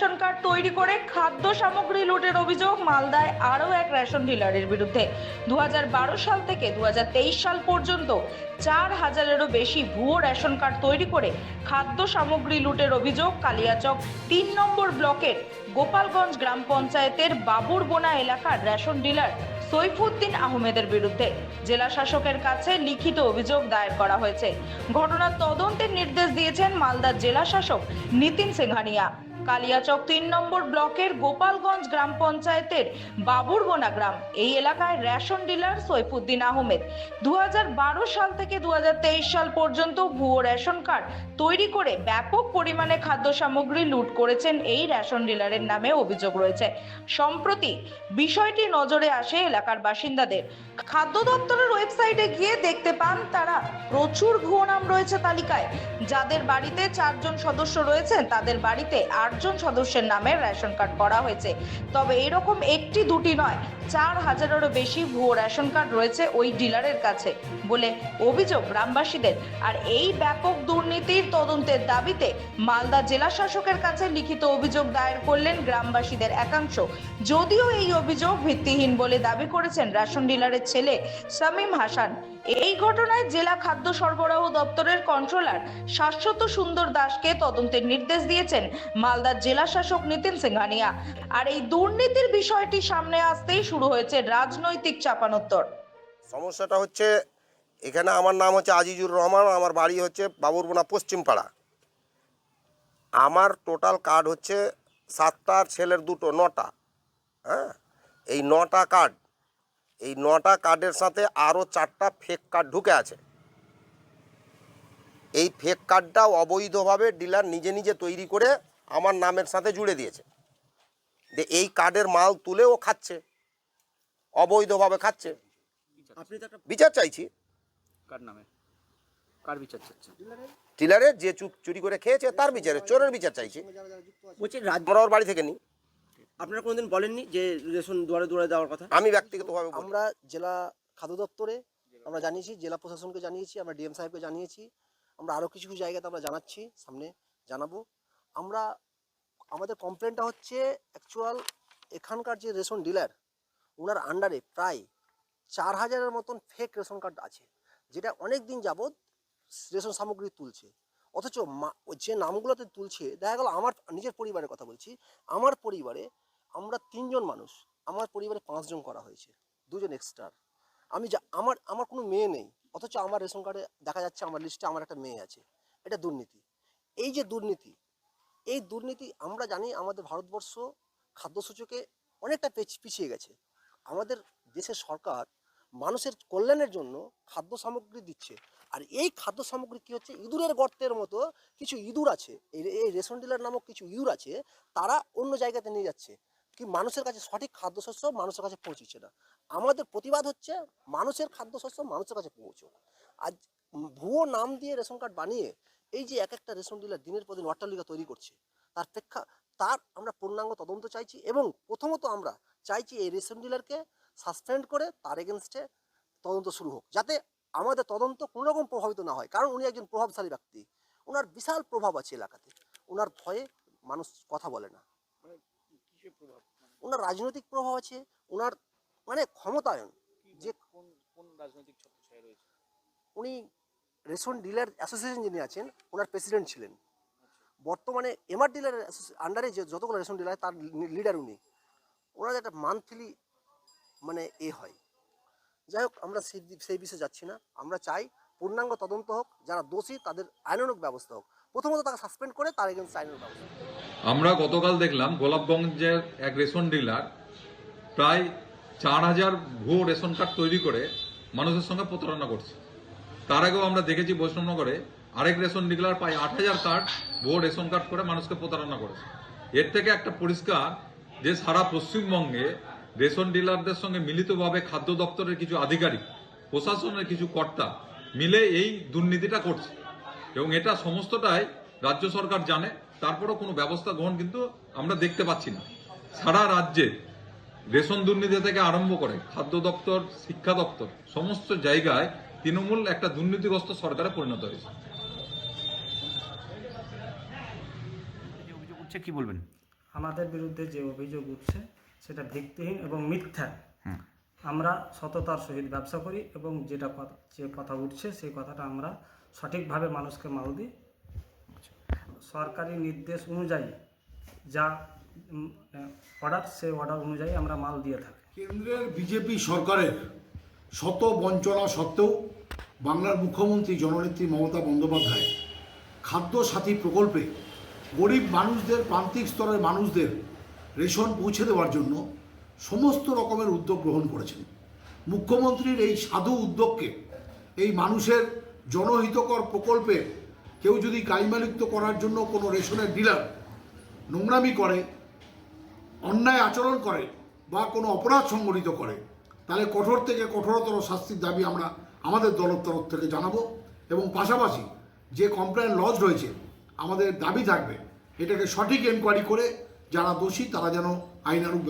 Ration card তৈরি করে খাদ্য সামগ্রী লুটের অভিযোগ মালদায় আরও এক রেশন ডিলারের বিরুদ্ধে। দুহাজার বারো সাল থেকে দুহাজার তেইশ সাল পর্যন্ত চার হাজারেরও বেশি ভুয়ো রেশন কার্ড তৈরি করে খাদ্য সামগ্রী লুটের অভিযোগ কালিয়াচক তিন নম্বর ব্লকের গোপালগঞ্জ গ্রাম পঞ্চায়েতের বাবুরবোনা এলাকার রেশন ডিলার সৈফুদ্দিন আহমেদের বিরুদ্ধে। জেলা শাসকের কাছে লিখিত অভিযোগ দায়ের করা হয়েছে। ঘটনার তদন্তের নির্দেশ দিয়েছেন মালদার জেলা শাসক নিতিন সিংহানিয়া কালিয়াচক তিন নম্বর ব্লকের গোপালগঞ্জ গ্রাম পঞ্চায়েতের বাবুরবোনা গ্রাম, এই এলাকায় রেশন ডিলার সৈফুদ্দিন আহমেদ। দু হাজার বারো সাল থেকে দু হাজার তেইশ সাল পর্যন্ত ভুয়ো রেশন কার্ড তৈরি করে ব্যাপক পরিমাণে খাদ্য সামগ্রী লুট করেছেন এই রেশন ডিলারের নামে অভিযোগ রয়েছে। সম্প্রতি বিষয়টি নজরে আসে এলাকার বাসিন্দাদের। খাদ্য দপ্তরের ওয়েবসাইটে গিয়ে দেখতে পান, তারা প্রচুর ভুয়ো নাম রয়েছে তালিকায়। যাদের বাড়িতে চারজন সদস্য রয়েছেন, তাদের বাড়িতে আটজন সদস্যের নামে রেশন কার্ড করা হয়েছে। তবে এরকম একটি দুটি নয়, চার হাজারেরও বেশি ভুয়ো রেশন কার্ড রয়েছে ওই ডিলারের কাছে বলে অভিযোগ গ্রামবাসীদের। আর এই ব্যাপক দুর্নীতির তদন্তের দাবিতে মালদা জেলা শাসকের কাছে লিখিত অভিযোগ দায়ের করলেন গ্রামবাসীদের একাংশ। যদিও এই অভিযোগ ভিত্তিহীন বলে দাবি করেছেন রেশন ডিলারের ছেলে শামীম হাসান। এই ঘটনায় জেলা খাদ্য সরবরাহ দপ্তরের কন্ট্রোলার শাশ্বত সুন্দর দাসকে তদন্তের নির্দেশ দিয়েছেন মালদার জেলা শাসক নিতিন সিংহানিয়া। আর এই দুর্নীতির বিষয়টি সামনে আসতেই শুরু হয়েছে রাজনৈতিক চাপানোত্তর। সমস্যাটা হচ্ছে, এখানে আমার নাম হচ্ছে আজিজুর রহমান, আমার বাড়ি হচ্ছে বাবুরবোনা পশ্চিমপাড়া। আমার টোটাল কার্ড হচ্ছে সাতটার ছেলের দুটো, নটা। হ্যাঁ? এই নটা কার্ড এই নটা কার্ডের সাথে আরও চারটা ফেক কার্ড ঢুকে আছে। এই ফেক কার্ডটা অবৈধভাবে ডিলার নিজে নিজে তৈরি করে আমার নামের সাথে জুড়ে দিয়েছে। যে এই কার্ডের মাল তুলে ও খাচ্ছে। অবৈধভাবে খাচ্ছে। আপনি তো একটা বিচার চাইছি। কার নামে? কার বিচার চাচ্ছেন? ডিলারের যে চুরি করে খেয়েছে তার বিচারে চোরের বিচার চাইছি। বলছি বাড়ি থেকে নিই আপনারা কোনোদিন বলেননি যে রেশন দুয়ারে দুয়ারে দেওয়ার কথা? আমি ব্যক্তিগতভাবে আমরা জেলা খাদ্য দপ্তরে আমরা জানিয়েছি জেলা প্রশাসনকে জানিয়েছি আমরা ডিএম সাহেবকে জানিয়েছি। আমরা আরও কিছু কিছু জায়গাতে আমরা জানাচ্ছি সামনে জানাব। আমরা, আমাদের কমপ্লেনটা হচ্ছে অ্যাকচুয়াল এখানকার যে রেশন ডিলার ওনার আন্ডারে প্রায় চার হাজারের মতন ফেক রেশন কার্ড আছে, যেটা অনেক দিন যাবৎ রেশন সামগ্রী তুলছে। অথচ যে নামগুলোতে তুলছে, দেখা গেল আমার নিজের পরিবারের কথা বলছি, আমার পরিবারে আমরা তিনজন মানুষ, আমার পরিবারে পাঁচজন করা হয়েছে, দুজন এক্সট্রা আমি যা, আমার আমার কোনো মেয়ে নেই, অথচ আমার রেশন কার্ডে দেখা যাচ্ছে আমার লিস্টে আমার একটা মেয়ে আছে, এটা দুর্নীতি। এই যে দুর্নীতি এই দুর্নীতি আমরা জানি আমাদের ভারতবর্ষ খাদ্য সূচকে অনেকটা পেছ- পিছিয়ে গেছে। আমাদের দেশের সরকার মানুষের কল্যাণের জন্য খাদ্য সামগ্রী দিচ্ছে। আর এই খাদ্য সামগ্রী কি হচ্ছে? ইঁদুরের গর্তের মতো কিছু ইঁদুর আছে। এই রেশন ডিলার নামক কিছু ইঁদুর আছে, তারা অন্য জায়গাতে নিয়ে যাচ্ছে। কি মানুষের কাছে সঠিক খাদ্যশস্য মানুষের কাছে পৌঁছচ্ছে না। আমাদের প্রতিবাদ হচ্ছে মানুষের খাদ্যশস্য মানুষের কাছে পৌঁছো আজ ভুয়ো নাম দিয়ে রেশন কার্ড বানিয়ে এই যে এক একটা রেশন ডিলার দিনের পর দিন অট্টালিকা তৈরি করছে তার প্রেক্ষা তার আমরা পূর্ণাঙ্গ তদন্ত চাইছি এবং প্রথমত আমরা চাইছি এই রেশন ডিলারকে সাসপেন্ড করে তার এগেনস্টে তদন্ত শুরু হোক যাতে আমাদের তদন্ত কোনো রকম প্রভাবিত না হয়। কারণ উনি একজন প্রভাবশালী ব্যক্তি ওনার বিশাল প্রভাব আছে এলাকাতে ওনার ভয়ে মানুষ কথা বলে না। ওনার রাজনৈতিক প্রভাব আছে ওনার মানে ক্ষমতায়ন যে কোন কোন রাজনৈতিক উনি রেশন ডিলার অ্যাসোসিয়েশন যিনি আছেন, ওনার প্রেসিডেন্ট ছিলেন। বর্তমানে এমআর ডিলার আন্ডারে যে যতগুলো রেশন ডিলার, তার লিডার উনি। ওনার একটা মান্থলি মানে এ হয়। যাই হোক, আমরা সেই সেই বিষয়ে যাচ্ছি না। আমরা চাই পূর্ণাঙ্গ তদন্ত হোক, যারা দোষী তাদের আইনানুক ব্যবস্থা হোক। প্রথমত তাকে সাসপেন্ড করে, তার এগেন্স্ট আইনানুক ব্যবস্থা আমরা গতকাল দেখলাম গোলাপগঞ্জের এক রেশন ডিলার প্রায় চার হাজার ভুয়ো রেশন কার্ড তৈরি করে মানুষের সঙ্গে প্রতারণা করছে। তার আগেও আমরা দেখেছি বৈষ্ণবনগরে আরেক রেশন ডিলার প্রায় আট হাজার কার্ড ভুয়ো রেশন কার্ড করে মানুষকে প্রতারণা করেছে। এর থেকে একটা পরিষ্কার যে সারা পশ্চিমবঙ্গে রেশন ডিলারদের সঙ্গে মিলিতভাবে খাদ্য দপ্তরের কিছু আধিকারিক, প্রশাসনের কিছু কর্তা মিলে এই দুর্নীতিটা করছে। এবং এটা সমস্তটাই রাজ্য সরকার জানে, তারপরেও কোনো ব্যবস্থা গ্রহণ কিন্তু আমরা দেখতে পাচ্ছি না। সারা রাজ্যে রেশন দুর্নীতি থেকে আরম্ভ করে খাদ্য দপ্তর, শিক্ষা দপ্তর, সমস্ত জায়গায় তৃণমূল একটা দুর্নীতিগ্রস্ত সরকারে পরিণত হয়েছে। অভিযোগ উঠছে কি বলবেন? আমাদের বিরুদ্ধে যে অভিযোগ উঠছে সেটা ভিত্তিহীন এবং মিথ্যা। আমরা সততার সহিত ব্যবসা করি এবং যেটা যে কথা উঠছে সেই কথাটা আমরা সঠিকভাবে মানুষকে মাল দিই। সরকারি নির্দেশ অনুযায়ী যা অর্ডার সেই অর্ডার অনুযায়ী আমরা মাল দিয়ে থাকি। কেন্দ্রের বিজেপি সরকারের শত বঞ্চনা সত্ত্বেও বাংলার মুখ্যমন্ত্রী জননেত্রী মমতা বন্দ্যোপাধ্যায় খাদ্য সাথী প্রকল্পে গরিব মানুষদের, প্রান্তিক স্তরের মানুষদের রেশন পৌঁছে দেওয়ার জন্য সমস্ত রকমের উদ্যোগ গ্রহণ করেছেন। মুখ্যমন্ত্রীর এই সাধু উদ্যোগকে, এই মানুষের জনহিতকর প্রকল্পে কেউ যদি কালিমালিপ্ত করার জন্য কোনো রেশনের ডিলার নোংরামি করে, অন্যায় আচরণ করে বা কোনো অপরাধ সংগঠিত করে তাহলে কঠোর থেকে কঠোরতর শাস্তির দাবি আমরা আমাদের দলের তরফ থেকে জানাব এবং পাশাপাশি যে কমপ্লেন লজ রয়েছে আমাদের দাবি থাকবে, এটাকে সঠিক এনকোয়ারি করে যারা দোষী তারা যেন ব্যবস্থা